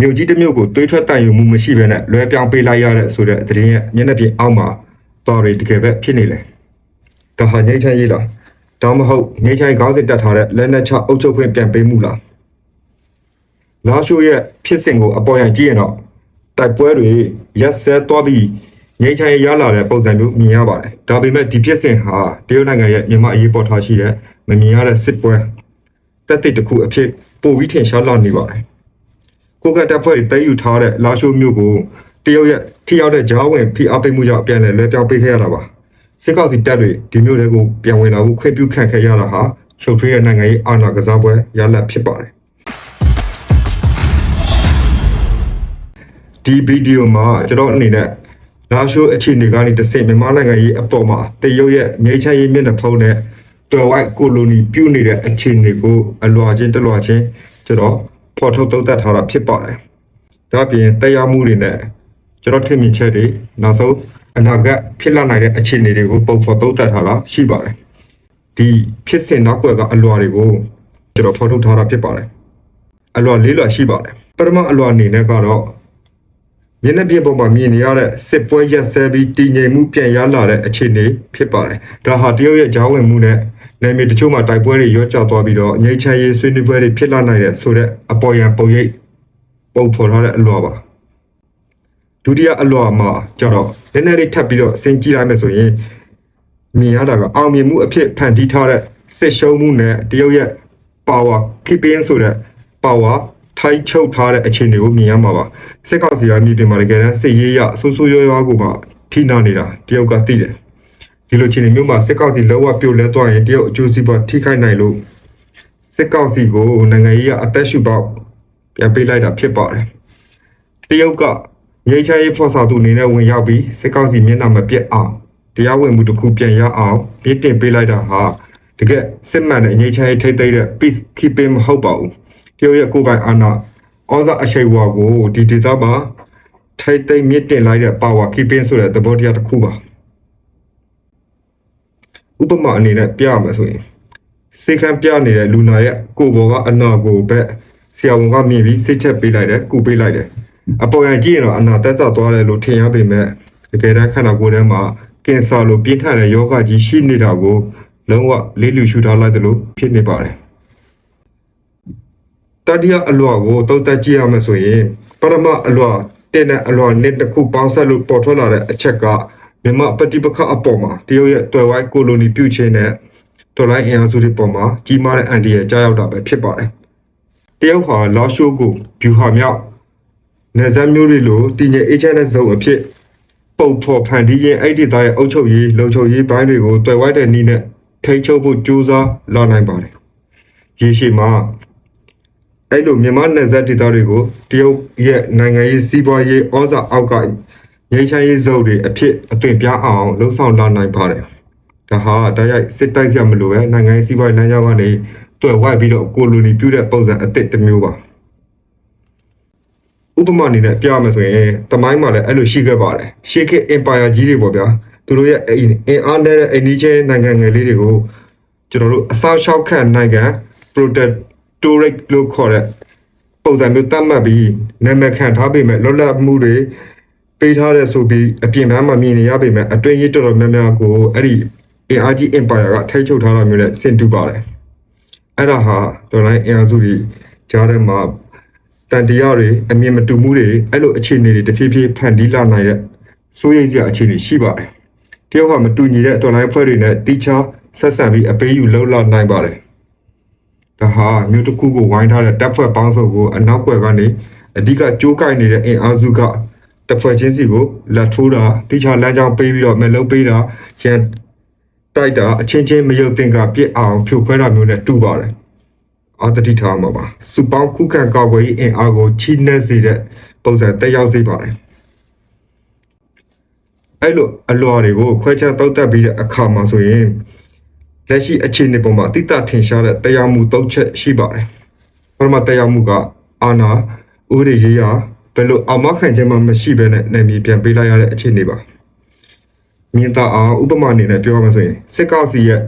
မြို့ကြီးတစ်မြို့ကိုတွေးထွက်တန်ယူမှုမရှိဘဲနဲ့လွဲပြောင်းပေးလိုက်ရတဲ့ဆိုတဲ့သတင်းရဲ့မျက်နှာပြင်အောက်မှာတော်ရီတကယ်ပဲဖြစ်နေလေဒါဟာငိမ့်ချမ်းရေးလားဒါမှမဟုတ်ငိမ့်ချမ်းခေါင်းစဉ်တက်ထားတဲ့လက်နက်ချအုပ်ချုပ်ခွင့်ပြန်ပေးမှုလားလာရှိုးရဲ့ဖြစ်စဉ်ကိုအပေါ်ယံကြည့်ရင်တော့တိုက်ပွဲတွေရက်စဲသွားပြီးငိမ့်ချမ်းရေးရလာတဲ့ပုံစံမျိုးမြင်ရပါတယ်ဒါပေမဲ့ဒီဖြစ်စဉ်ဟာတရုတ်နိုင်ငံရဲ့မြန်မာအရေးပေါ်ထားရှိတဲ့မမြင်ရတဲ့စစ်ပွဲတက်တစ်တစ်ခုအဖြစ်ပိုပြီးထင်ရှားလာနေပါတယ် ကိုကတပ်ဖွဲ့တွေတိုက်ယူထားတဲ့လာရှိုးမြို့ကိုတရုတ်ရဲ့ထိရောက်တဲ့ဂျားဝင်ဖိအားပေးမှုကြောင့်ပြန်လည်လွှဲပြောင်းပေးခဲ့ရတာပါစစ်ကောင်စီတပ်တွေဒီမြို့တွေကိုပြန်ဝင်လာဖို့ခွင့်ပြုခံခဲ့ရတာဟာရှုပ်ထွေးတဲ့နိုင်ငံရေးအာဏာကစားပွဲရလဒ်ဖြစ်ပါတယ်ဒီဗီဒီယိုမှာကျွန်တော်အနေနဲ့လာရှိုးအခြေအနေကနေတစ်ဆင့်မြန်မာနိုင်ငံရေးအပေါ်မှာတရုတ်ရဲ့ငြိမ်းချမ်းရေးမျက်နှာဖုံးနဲ့တော်ဝိုက်ကိုလိုနီပြုနေတဲ့အခြေအနေကိုအလွာချင်းတလွာချင်းကျွန်တော် ဖော်ထုတ်သုံးသပ်ထားတာဖြစ်ပါတယ်။ဒါ့အပြင်တရားမှုတွေနဲ့ကျွန်တော်ထင်မြင်ချက်တွေနောက်ဆုံးအနာဂတ်ဖြစ်လာနိုင်တဲ့အခြေအနေတွေကိုပုံဖော်သုံးသပ်ထားတာရှိပါတယ်။ဒီဖြစ်စဉ်နောက်ွယ်ကအလွာတွေကိုကျွန်တော်ဖော်ထုတ်ထားတာဖြစ်ပါတယ်။အလွာလေးလွာရှိပါတယ်။ပထမအလွာအနေနဲ့ကတော့ မျက်နှာပြင်ပေါ်မှာမြင်နေရတဲ့စစ်ပွဲရက်စဲပြီးတည်ငြိမ်မှုပြန်ရလာတဲ့အခြေအနေဖြစ်ပါတယ်။ဒါဟာတရုတ်ရဲ့ကြားဝင်မှုနဲ့နယ်မြေတချို့မှာတိုက်ပွဲတွေရောကျသွားပြီးတော့ငြိမ်းချမ်းရေးဆွေးနွေးပွဲတွေဖြစ်လာနိုင်တဲ့ဆိုတဲ့အပေါ်ယံပုံရိပ်ပုံဖော်ထားတဲ့အလွှာပါ။ဒုတိယအလွှာမှာကျတော့နည်းနည်းလေးထပ်ပြီးတော့စဉ်းကြည့်လိုက်မယ်ဆိုရင်မြင်ရတာကအောင်မြင်မှုအဖြစ်ဖန်တီးထားတဲ့စစ်ရှုံးမှုနဲ့တရုတ်ရဲ့ power keeping ဆိုတဲ့ power ထိုင်းချုပ်ထားတဲ့အခြေအနေကိုမြင်ရမှာပါစစ်ကောင်စီကမြေပြင်မှာတကယ်တမ်းစစ်ရေးရအဆိုးဆိုးရွားရွားကိုမှထိနာနေတာတရုတ်ကသိတယ်ဒီလိုအခြေအနေမျိုးမှာစစ်ကောင်စီလောကပြိုလဲသွားရင်တရုတ်အကျိုးစီးပွားထိခိုက်နိုင်လို့စစ်ကောင်စီကိုနိုင်ငံရေးအသက်ရှူပေါက်ပြန်ပေးလိုက်တာဖြစ်ပါတယ်တရုတ်ကငြိမ်းချမ်းရေးဖော်ဆောင်သူအနေနဲ့ဝင်ရောက်ပြီးစစ်ကောင်စီမျက်နှာမပြတ်အောင်တရားဝင်မှုတစ်ခုပြန်ရအောင်မြင့်တင်ပေးလိုက်တာဟာတကယ်စစ်မှန်တဲ့ငြိမ်းချမ်းရေးထိတ်သိမ်းတဲ့ peace keeping မဟုတ်ပါဘူး တရုတ်ရဲ့ကိုယ်ပိုင်အာဏာဩဇာအရှိန်အဝါကိုဒီဒေသမှာထိတ်သိမ်းမြင့်တင်လိုက်တဲ့ power keeping ဆိုတဲ့သဘောတရားတစ်ခုပါဥပမာအနေနဲ့ပြရမယ်ဆိုရင်စေခံပြနေတဲ့လူနာရဲ့ကိုယ်ပေါ်ကအနာကိုပဲဆရာဝန်ကမြင်ပြီးစိတ်ချက်ပေးလိုက်တယ်ကုပေးလိုက်တယ်အပေါ်ရန်ကြည့်ရင်တော့အနာတက်တက်သွားတယ်လို့ထင်ရပေမဲ့တကယ်တမ်းခန္ဓာကိုယ်ထဲမှာကင်ဆာလိုပြင်းထန်တဲ့ယောဂကြီးရှိနေတာကိုလုံးဝလေးလူရှုထားလိုက်တယ်လို့ဖြစ်နေပါတယ် တတိယအလွှာကိုတုံးတက်ကြည့်ရမယ်ဆိုရင်ပရမအလွှာတင်တဲ့အလွှာနဲ့တစ်ခုပေါင်းဆက်လို့ပေါ်ထွက်လာတဲ့အချက်ကမြန်မာပฏิပက္ခအပေါ်မှာတရုတ်ရဲ့တွယ်ဝိုင်းကိုလိုနီပြုခြင်းနဲ့တော်လိုင်းအင်အားစုတွေပေါ်မှာကြီးမားတဲ့အန်ဒီရဲ့ကြားရောက်တာပဲဖြစ်ပါတယ်။တရုတ်ဟာလာရှိုးကိုဗျူဟာမြောက်နေဇက်မျိုးတွေလိုတည်ငြိမ်အေးချမ်းတဲ့ဇုံအဖြစ်ပုံဖော်ဖန်တီးရင်အဲ့ဒီသားရဲ့အုပ်ချုပ်ရေးလုံခြုံရေးပိုင်းတွေကိုတွယ်ဝိုင်းတဲ့နည်းနဲ့ထိန်းချုပ်ဖို့ကြိုးစားလာနိုင်ပါတယ်။ရေရှည်မှာ အဲ့လိုမြန်မာနယ်စပ်ဒေသတွေကိုတရုတ်ရဲ့နိုင်ငံရေးစီးပွားရေးဩဇာအောက်ကငြိမ်းချမ်းရေးဇုံတွေအဖြစ်အသွင်ပြအောင်လှုံ့ဆော်လာနိုင်ပါတယ်။ဒါဟာတိုက်ရိုက်စစ်တိုက်ရမလို့ပဲနိုင်ငံရေးစီးပွားရေးလမ်းကြောင်းကနေတွယ်ဝိုက်ပြီးတော့ကိုလိုနီပြုတဲ့ပုံစံအသစ်တစ်မျိုးပါ။ဥပမာအနေနဲ့ပြရမယ်ဆိုရင်တမိုင်းမှာလည်းအဲ့လိုရှိခဲ့ပါတယ်။ရှေးခေတ်အင်ပါယာကြီးတွေပေါ့ဗျာ။သူတို့ရဲ့အင်အားနဲ့အိန္ဒိချင်းနိုင်ငံငယ်လေးတွေကိုကျွန်တော်တို့အစားရှောက်ခံနိုင်ငံ protectorate လို့ခေါ်တဲ့ပုံစံမျိုးတတ်မှတ်ပြီးနာမည်ခံထားပေမဲ့လွတ်လပ်မှုတွေပေးထားတဲ့ဆိုပြီးအပြင်ပန်းမှာမြင်နေရပေမဲ့အတွင်းရေးတော်တော်များများကိုအဲ့ဒီ ARG Empire ကထိချုပ်ထားတာမျိုးနဲ့ဆင်တူပါတယ်အဲ့ဒါဟာဒေါ်လာအင်အားစုတွေကြားထဲမှာတန်တရားတွေအမြင်မတူမှုတွေအဲ့လိုအခြေအနေတွေတဖြည်းဖြည်းဖန်တီးလာနိုင်တဲ့စိုးရိမ်စရာအခြေအနေရှိပါတယ်တရုတ်ကမတူညီတဲ့ဒေါ်လာဖွဲ့တွေနဲ့တိချာဆက်ဆံပြီးအပေးယူလှုပ်လာနိုင်ပါတယ် ဒါဟာမြို့တစ်ခုကိုဝိုင်းထားတဲ့တပ်ဖွဲ့ပေါင်းစုံကိုအနောက်ွယ်ကနေအဓိကကြိုးကိုက်နေတဲ့အင်အားစုကတပ်ဖွဲ့ချင်းစီကိုလက်ထိုးတာတိချလမ်းကြောင်းပေးပြီးတော့မလုံးပေးတာရန်တိုက်တာအချင်းချင်းမယုတ်တင်ကပြစ်အောင်ဖြိုခွဲတာမျိုးနဲ့တူပါတယ်အာတတိထားမှာပါစူပေါင်းခုခံကောက်ွယ်ရေးအင်အားကိုချိနှက်စေတဲ့ပုံစံတက်ရောက်စေပါတယ်အဲ့လိုအလွာတွေကိုခွဲခြားတောက်တက်ပြီးတဲ့အခါမှာဆိုရင် လက်ရှိအခြေအနေပေါ်မှာအတိအကျထင်ရှားတဲ့တရားမှုသုံးချက်ရှိပါတယ်။ပထမတရားမှုကအာဏာဥပဒေရေးရာဘယ်လိုအမခံခြင်းမှမရှိဘဲနဲ့နိုင်ပြည်ပြန်ပေးလိုက်ရတဲ့အခြေအနေပါ။မြင်သာအောင်ဥပမာအနေနဲ့ပြောရမယ်ဆိုရင်စစ်ကောင်စီရဲ့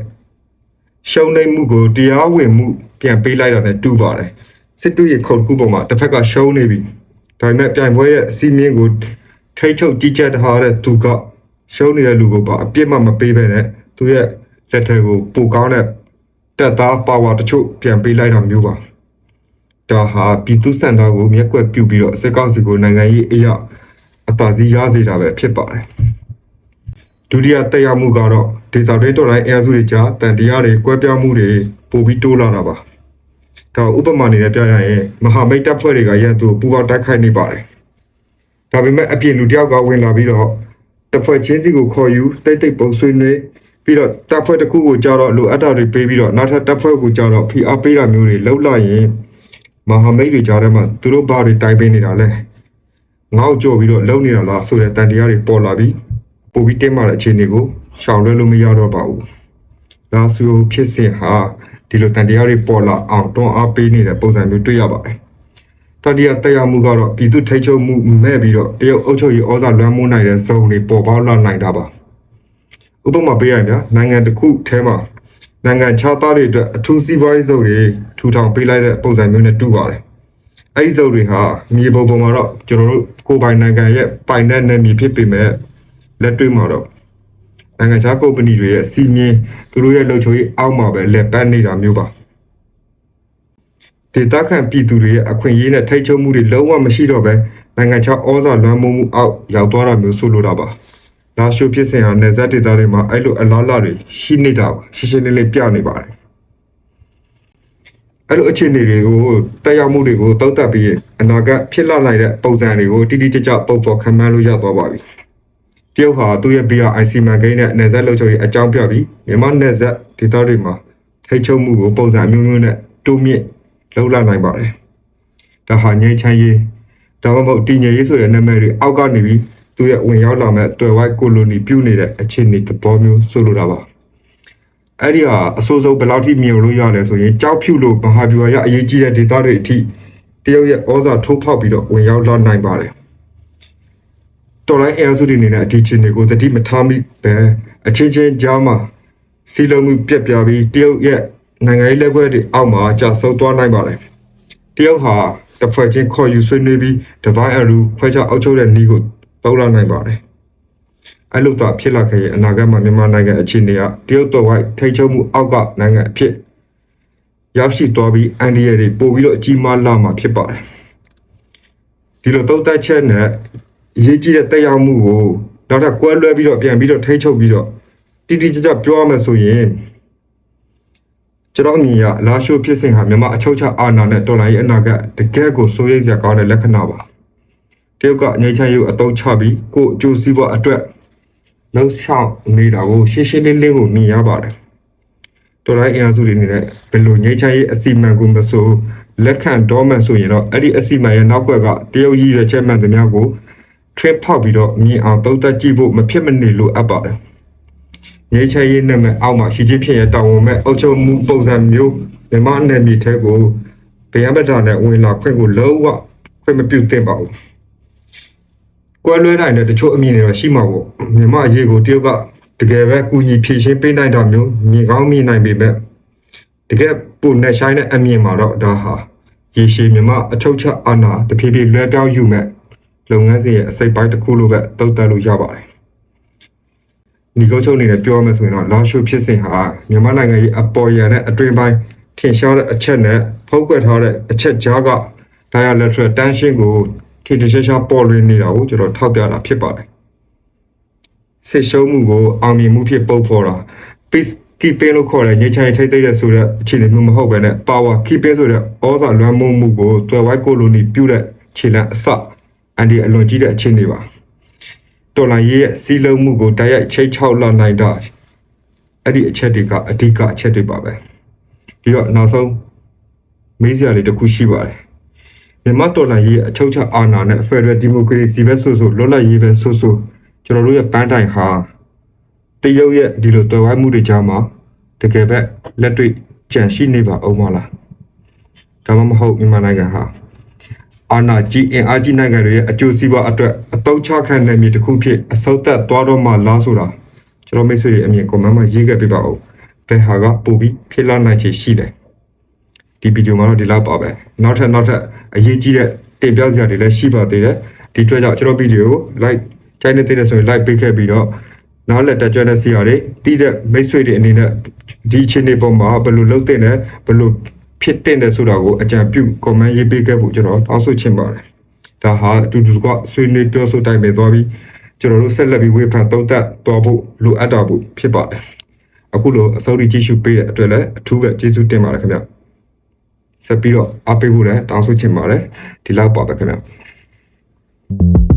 ရှုံးနိမ့်မှုကိုတရားဝင်မှုပြန်ပေးလိုက်တာနဲ့တူပါတယ်။စစ်တူရဲ့ခုတ်ကူပေါ်မှာတစ်ဖက်ကရှုံးနေပြီဒါပေမဲ့ပြိုင်ပွဲရဲ့စီမင်းကိုထိတ်ချုပ်ကြီးကြပ်ထားတဲ့သူကရှုံးနေတဲ့လူကိုပါအပြစ်မှမပေးဘဲနဲ့သူရဲ့ လက်ထက်ကိုပိုကောင်းတဲ့တက်သားပါဝါတချို့ပြန်ပေးလိုက်တာမျိုးပါဒါဟာပြည်သူစံတော်ကိုမျက်ကွက်ပြုတ်ပြီးတော့စစ်ကောင်စီကိုနိုင်ငံရေးအရာအပါစီရစေတာပဲဖြစ်ပါတယ်ဒုတိယတက်ရောက်မှုကတော့ဒေတာတွေတော်တိုင်းအဲအစုတွေကြားတန်တရားတွေကွဲပြားမှုတွေပိုပြီးတိုးလာတာပါဒါဥပမာအနေနဲ့ပြရရင်မဟာမိတ်တပ်ဖွဲ့တွေကရန်သူကိုပူပေါင်းတိုက်ခိုက်နေပါတယ်။ဒါပေမဲ့အပြင်လူတစ်ယောက်ကဝင်လာပြီးတော့တပ်ဖွဲ့ချင်းစီကိုခေါ်ယူတိတ်တိတ်ပုံဆွေးနွေး ပြီးတော့တပ်ဖွဲ့တစ်ခုကိုကြောတော့လိုအပ်တာတွေပေးပြီးတော့နောက်ထပ်တပ်ဖွဲ့ကိုကြောတော့ဖိအားပေးတာမျိုးတွေလှုပ်လာရင်မဟာမိတ်တွေကြားထဲမှာသူတို့ဘာတွေတိုင်ပေးနေတာလဲ။ငေါ့ကြော်ပြီးတော့လုံနေတာလားဆိုတဲ့တန်တရားတွေပေါ်လာပြီးပိုပြီးတင်းမာတဲ့အခြေအနေကိုရှောင်လွှဲလို့မရတော့ပါဘူး။လာဆူဖြစ်စဉ်ဟာဒီလိုတန်တရားတွေပေါ်လာအောင်တွန်းအားပေးနေတဲ့ပုံစံမျိုးတွေ့ရပါတယ်။တတိယတက်ရောက်မှုကတော့ပြည်သူထိတ်ချုပ်မှုမဲ့ပြီးတော့တရုတ်အုပ်ချုပ်ရေးဩဇာလွှမ်းမိုးနိုင်တဲ့ဇုံတွေပေါ်ပေါက်လာနိုင်တာပါ။ ဥပမာပေးရရင်ဗျာနိုင်ငံတစ်ခုထဲမှာနိုင်ငံခြားသားတွေအတွက်အထူးစီးပွားရေးဇုံတွေထူထောင်ပေးလိုက်တဲ့ပုံစံမျိုးနဲ့တူပါတယ်။အဲဒီဇုံတွေဟာမြေပုံပေါ်မှာတော့ကျွန်တော်တို့ကိုယ်ပိုင်နိုင်ငံရဲ့ပိုင်တဲ့နယ်မြေဖြစ်ပေမဲ့လက်တွေ့မှာတော့နိုင်ငံခြားကုမ္ပဏီတွေရဲ့စီမင်းသူတို့ရဲ့လုံခြုံရေးအောက်မှာပဲလက်ပတ်နေတာမျိုးပါဒေတာခန့်ပြည်သူတွေရဲ့အခွင့်အရေးနဲ့ထိတ်ချုပ်မှုတွေလုံးဝမရှိတော့ပဲနိုင်ငံခြားဩဇာလွှမ်းမိုးမှုအောက်ရောက်သွားတာမျိုးဆိုလိုတာပါ လာရှိုဖြစ်စဉ်ဟာနေဇက်ဒေတာတွေမှာအဲ့လိုအလားလာတွေရှိနေတာပါရှင်းရှင်းလင်းလင်းပြနေပါတယ်အဲ့လိုအခြေအနေတွေကိုတက်ရောက်မှုတွေကိုတောက်တက်ပြီးအနာဂတ်ဖြစ်လာနိုင်တဲ့ပုံစံတွေကိုတိတိကျကျပုံပေါ်ခံမှန်းလို့ရသွားပါပြီတရုတ်ဟာသူ့ရဲ့ BRIC မန်ကိန်းနဲ့နယ်စပ်လုံခြုံရေးအကြောင်းပြပြီးမြန်မာနယ်စပ်ဒေသတွေမှာထိတ်ချုပ်မှုကိုပုံစံအမျိုးမျိုးနဲ့တိုးမြင့်လှုပ်လာနိုင်ပါတယ်။ဒါဟာငြိမ်းချမ်းရေးဒါမှမဟုတ်တည်ငြိမ်ရေးဆိုတဲ့နာမည်တွေအောက်ကနေပြီး သူ့ရဲ့ဝင်ရောက်လာမဲ့တွယ်ဝိုက်ကိုလိုနီပြုနေတဲ့အခြေအနေသဘောမျိုးဆိုလိုတာပါ။အဲ့ဒီဟာအဆိုးဆုံးဘယ်လောက်ထိမြင်လို့ရလဲဆိုရင်ကြောက်ဖြူလို့မဟာဗျူဟာရအရေးကြီးတဲ့ဒေသတွေအထိတရုတ်ရဲ့ဩဇာထိုးဖောက်ပြီးတော့ဝင်ရောက်လာနိုင်ပါတယ်။တော်လိုင်းအဲအစုတွေအနေနဲ့အဒီချင်းတွေကိုတတိမထားမိပဲအချင်းချင်းကြားမှာစီလုံးမှုပြက်ပြားပြီးတရုတ်ရဲ့နိုင်ငံရေးလက်ခွဲတွေအောက်မှာကြာဆုံးသွားနိုင်ပါတယ်တရုတ်ဟာတစ်ဖွဲ့ချင်းခေါ်ယူဆွေးနွေးပြီး divide and rule ဖွဲ့ခြားအောက်ချုပ်တဲ့နည်းကို တောက်လာနိုင်ပါတယ်အဲ့လိုတော့ဖြစ်လာခဲ့ရင်အနာဂတ်မှာမြန်မာနိုင်ငံအခြေအနေကတရုတ်တော်ဝိုက်ထိတ်ချုပ်မှုအောက်ကနိုင်ငံအဖြစ်ရောက်ရှိသွားပြီးအန်ဒီရတွေပို့ပြီးတော့အကြီးမားလာမှာဖြစ်ပါတယ်ဒီလိုတုံးတက်ချက်နဲ့အရေးကြီးတဲ့တက်ရောက်မှုကိုနောက်ထပ်ကွဲလွဲပြီးတော့ပြန်ပြီးတော့ထိ ंछ ုပ်ပြီးတော့တိတိကျကျပြောရမယ်ဆိုရင်ကျွန်တော်အမြင်ကလာရှိုးဖြစ်စဉ်ဟာမြန်မာအချုပ်ချအာဏာနဲ့တော်လိုင်းရဲ့အနာဂတ်တကယ်ကိုစိုးရိမ်စရာကောင်းတဲ့လက္ခဏာပါ တရုတ်ကအငြိမ်းချမ်းရေးကိုအတုံးချပြီးကိုယ်အကျိုးစီးပွားအတွက်လှုပ်ဆောင်နေတာကိုရှင်းရှင်းလင်းလင်းကိုမြင်ရပါတယ်တော်လိုင်းအင်အားစုတွေအနေနဲ့ဘယ်လိုငြိမ်းချမ်းရေးအစီအမံကိုမဆိုလက်ခံတော်မှန်ဆိုရင်တော့အဲ့ဒီအစီအမံရဲ့နောက်ကွက်ကတရုတ်ရည်ရွယ်ချက်မှန်သမျှကိုထွင်းဖောက်ပြီးတော့မြင်အောင်သုံးသပ်ကြည့်ဖို့မဖြစ်မနေလိုအပ်ပါတယ်ငြိမ်းချမ်းရေးနဲ့မဲ့အောက်မှာရှိချင်းဖြစ်ရတောင်းဝန်မဲ့အုပ်ချုပ်မှုပုံစံမျိုးမြန်မာနယ်မြေထဲကိုဗယံပဒနဲ့ဝင်လာခွင့်ကိုလုံးဝခွင့်မပြုသင့်ပါဘူး ကွဲလွဲနိုင်တဲ့တချို့အမြင်တွေတော့ရှိမှာပေါ့မြန်မာအရေးကိုတရုတ်ကတကယ်ပဲကူညီဖြည့်ရှင်းပေးနိုင်တာမျိုးမြင်ကောင်းမြင်နိုင်ပေမဲ့တကယ်ပုံနဲ့ဆိုင်တဲ့အမြင်မှာတော့ဒါဟာရေရှည်မြန်မာအချုပ်ချအာဏာတဖြည်းဖြည်းလွှဲပြောင်းယူမဲ့လုပ်ငန်းစဉ်ရဲ့အစိတ်ပိုင်းတစ်ခုလိုပဲတုံ့တက်လို့ရပါတယ်ညီကုန်းချုပ်အနေနဲ့ပြောရမယ်ဆိုရင်တော့လာရှိုဖြစ်စဉ်ဟာမြန်မာနိုင်ငံရဲ့အပေါ်ရန်နဲ့အတွင်ပိုင်းထင်ရှားတဲ့အချက်နဲ့ဖုံးကွယ်ထားတဲ့အချက်ကြားက dialectal tension ကို ထိထိရှားရှားပေါ်လွင်နေတာကိုကျွန်တော်ထောက်ပြတာဖြစ်ပါတယ်စစ်ရှုံးမှုကိုအောင်မြင်မှုဖြစ်ပုံဖော်တာ peace keeping လို့ခေါ်တဲ့ငြိမ်းချမ်းရေးထိတ်သိမ်းတဲ့ဆိုတဲ့အခြေအနေမျိုးမဟုတ်ဘဲနဲ့ power keeping ဆိုတဲ့ဩဇာလွှမ်းမိုးမှုကိုတွယ်ဝိုက်ကိုလိုနီပြုတဲ့ခြေလှမ်းအစအန်ဒီအလွန်ကြီးတဲ့အခြေအနေပါတော်လိုင်းရေးရဲ့စီးလုံးမှုကိုတိုက်ရိုက်ချိတ်ချောက်လာနိုင်တာအဲ့ဒီအချက်တွေကအဓိကအချက်တွေပါပဲပြီးတော့နောက်ဆုံးမေးစရာလေးတစ်ခုရှိပါတယ် မြန်မာတော်လှန်ရေးအချုပ်ချအာဏာနဲ့ Federal Democracy ပဲဆိုဆိုလွတ်လပ်ရေးပဲဆိုဆိုကျွန်တော်တို့ရဲ့ပန်းတိုင်ဟာတရုတ်ရဲ့ဒီလိုတော်ဝိုင်းမှုတွေကြားမှာတကယ်ပဲလက်တွေ့ကြန့်ရှိနေပါအောင်မလားဒါမှမဟုတ်မြန်မာနိုင်ငံဟာအာဏာကြီးအင်အားကြီးနိုင်ငံတွေရဲ့အကျိုးစီးပွားအတွက်အတုံးချခံတဲ့မြေတစ်ခုဖြစ်အစောသက်သွားတော့မှလားဆိုတာကျွန်တော်မိတ်ဆွေတွေအမြင်ကွန်မန့်မှာရေးခဲ့ပြပါဦးဘယ်ဟာကပိုပြီးဖြစ်လာနိုင်ချေရှိတယ် ဒီဗီဒီယိုမှာတော့ဒီလောက်ပါပဲနောက်ထပ်နောက်ထပ်အရေးကြီးတဲ့တင်ပြစရာတွေလည်းရှိပါသေးတယ်ဒီအတွက်ကြောင့်ကျွန်တော်ဗီဒီယိုကို like ချိုင်းနေတဲ့ဆိုရင် like ပေးခဲ့ပြီးတော့နောက်လက်တက်ကြွတဲ့ဆရာတွေတီးတဲ့မိတ်ဆွေတွေအနေနဲ့ဒီအချိန်တွေပေါ်မှာဘယ်လိုလုပ်တဲ့လဲဘယ်လိုဖြစ်တဲ့လဲဆိုတာကိုအကြံပြု comment ရေးပေးခဲ့ဖို့ကျွန်တော်တောင်းဆိုချင်ပါတယ်ဒါဟာအတူတူကဆွေးနွေးပြောဆိုတိုင်းပဲသွားပြီးကျွန်တော်တို့ဆက်လက်ပြီးဝေဖန်သုံးသပ်သွားဖို့လိုအပ်တာဖို့ဖြစ်ပါတယ်အခုလိုအစိုးရကြည့်ရှုပေးတဲ့အတွက်လည်းအထူးပဲကျေးဇူးတင်ပါတယ်ခင်ဗျ ဆက်ပြီးတော့အားပေးဖို့လည်းတောင်းဆိုချင်ပါတယ်ဒီလောက်ပါပဲခင်ဗျ